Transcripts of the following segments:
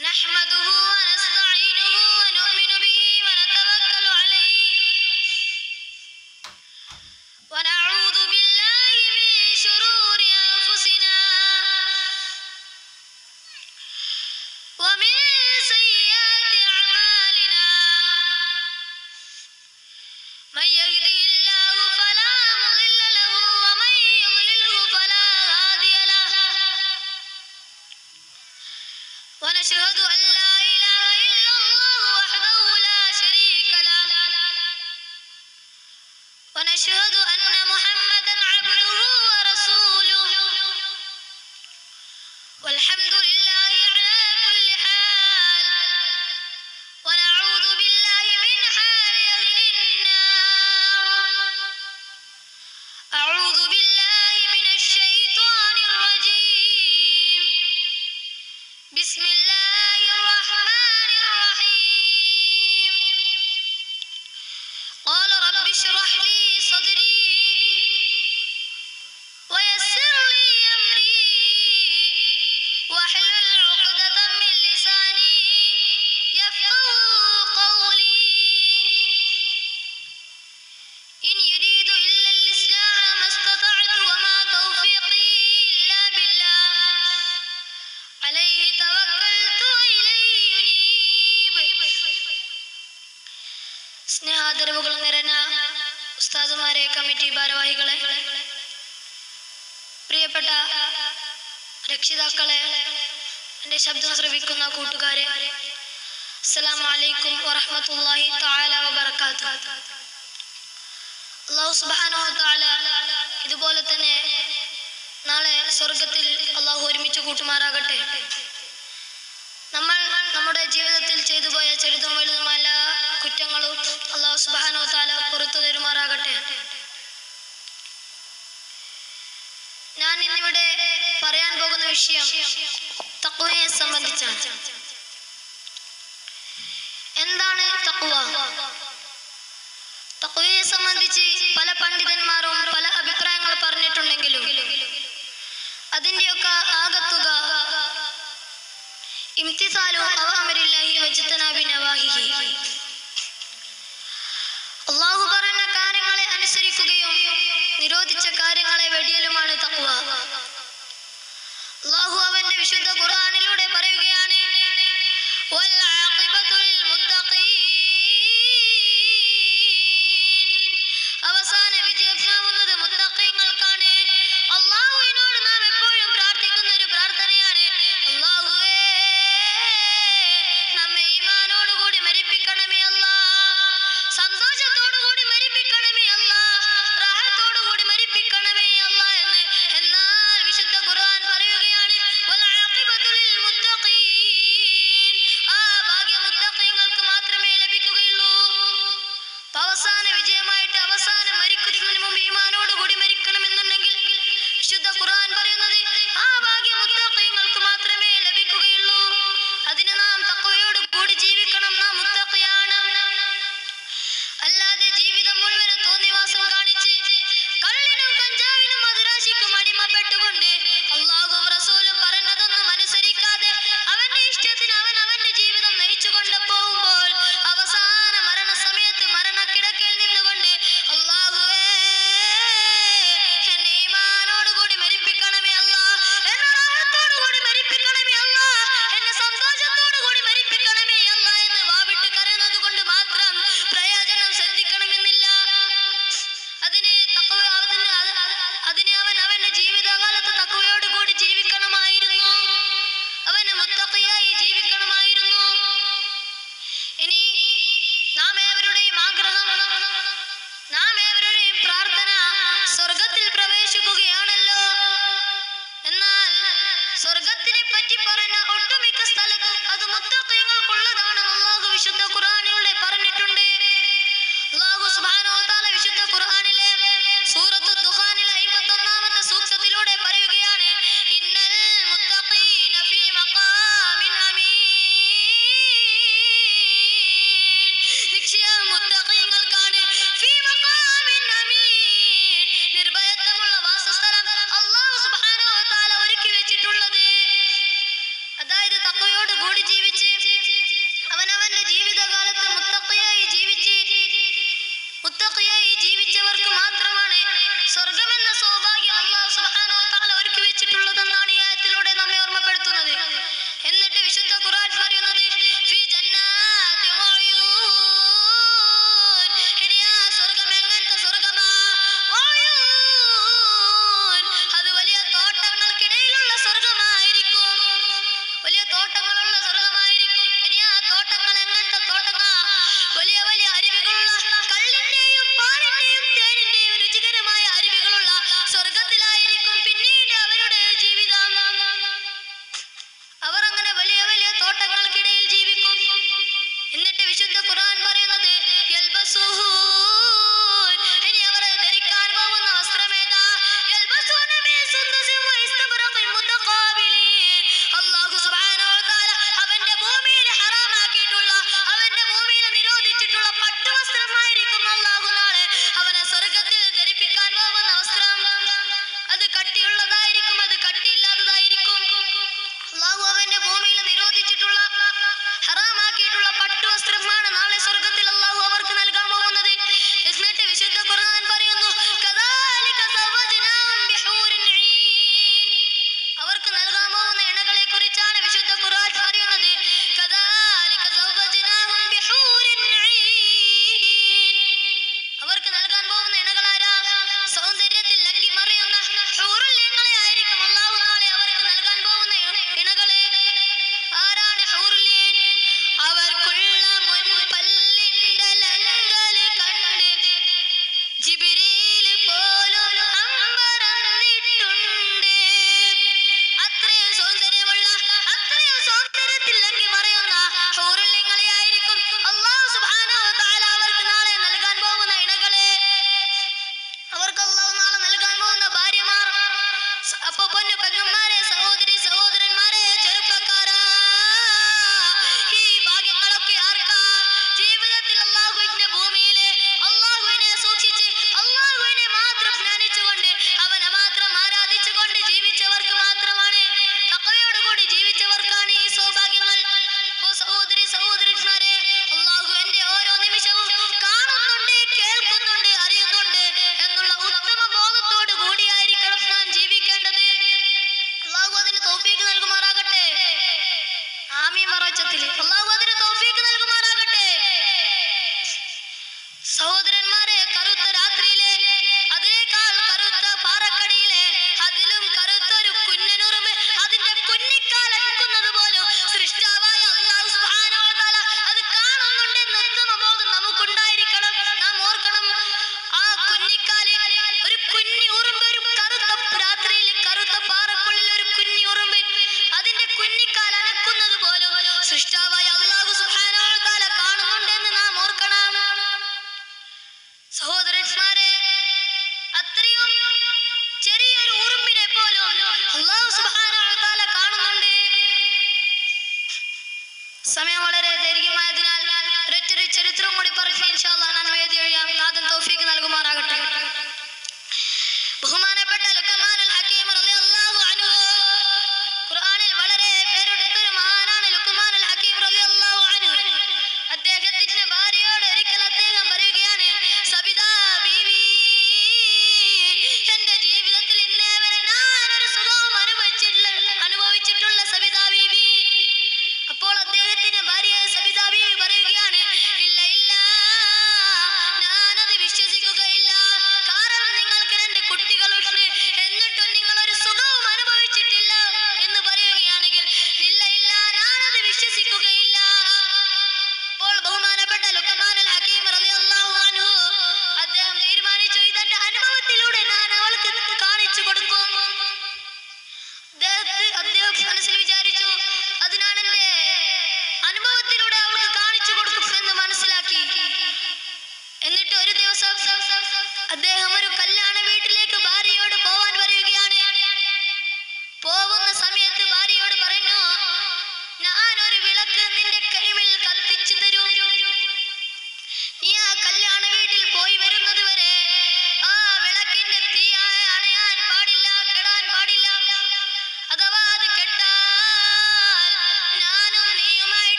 نحمده ونستعينه والحمد لله على كل حال. ونعوذ بالله من حال أهل النار. أعوذ بالله من الشيطان الرجيم. بسم الله الرحمن الرحيم. قال رب اشرح لي صدري. സ്നേഹാദരവുകൾ നിറഞ്ഞ ഉസ്താദുമാരെ കമ്മിറ്റി ഭാരവാഹികളെ പ്രിയപ്പെട്ട രക്ഷിതാക്കളെ എന്റെ ശബ്ദം ശ്രവിക്കുന്ന കൂട്ടുകാരെ അസ്സലാമു അലൈക്കും വറഹ്മത്തുള്ളാഹി തആല വബറകാതുഹു. അല്ലാഹു സുബ്ഹാനഹു വതആല തആല ഇതുപോലെ തന്നെ നാളെ സ്വർഗത്തിൽ അള്ളാഹു ഒരുമിച്ച് കൂട്ടുമാറാകട്ടെ. നമ്മൾ നമ്മുടെ ജീവിതത്തിൽ ചെയ്തു പോയ ചെറുതും വലുതുമായ കുറ്റങ്ങളും അള്ളാഹു സുബ്ഹാനഹു തആല പുറത്തു തരുമാറാകട്ടെ. ഇന്നിവിടെ പറയാൻ പോകുന്ന വിഷയം തക്വയെ സംബന്ധിച്ചാണ്. എന്താണ് തക്വ? തക്വയെ സംബന്ധിച്ച് പല പണ്ഡിതന്മാരും പല അഭിപ്രായങ്ങൾ പറഞ്ഞിട്ടുണ്ടെങ്കിലും അതിന്റെയൊക്കെ ആകത്തുക ഇംതിസാലു നവാഹിഹി. അള്ളാഹു പറഞ്ഞ കാര്യങ്ങളെ അനുസരിക്കുകയും നിരോധിച്ച കാര്യങ്ങളെ വെടിയലുമാണ് തഖ്വ അള്ളാഹു അവന്റെ വിശുദ്ധ ഖുർആനിലൂടെ മുത്തഖിയായി ജീവിച്ചവർക്ക് മാത്രമാണ് സ്വർഗമെന്ന സൗഭാഗ്യം അള്ളാഹു സുബ്ഹാനഹു അവന്റെ ഭൂമിയിൽ നിരോധിച്ചിട്ടുള്ള ഹറാമാക്കിയിട്ടുള്ള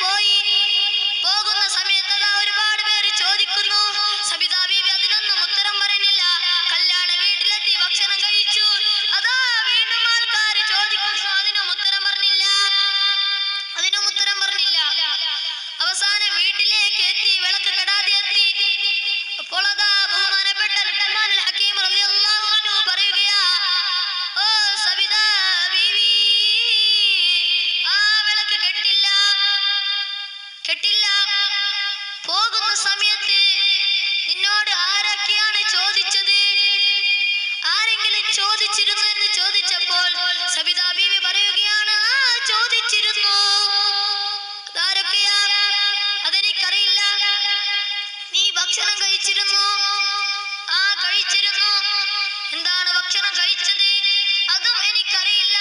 പോയി. പോകുന്ന സമയത്ത് ഒരുപാട് പേര് ചോദിക്കുന്നു സബിത ചോദിച്ചിരുന്നു എന്ന് ചോദിച്ചപ്പോൾ സബിത ബീവി പറയുകയാണ് ചോദിച്ചിരുന്നു. അതാരൊക്കെയാ? അതെനിക്കറിയില്ല. നീ ഭക്ഷണം കഴിച്ചിരുന്നു? ആ കഴിച്ചിരുന്നു. എന്താണ് ഭക്ഷണം കഴിച്ചത്? അതും എനിക്കറിയില്ല.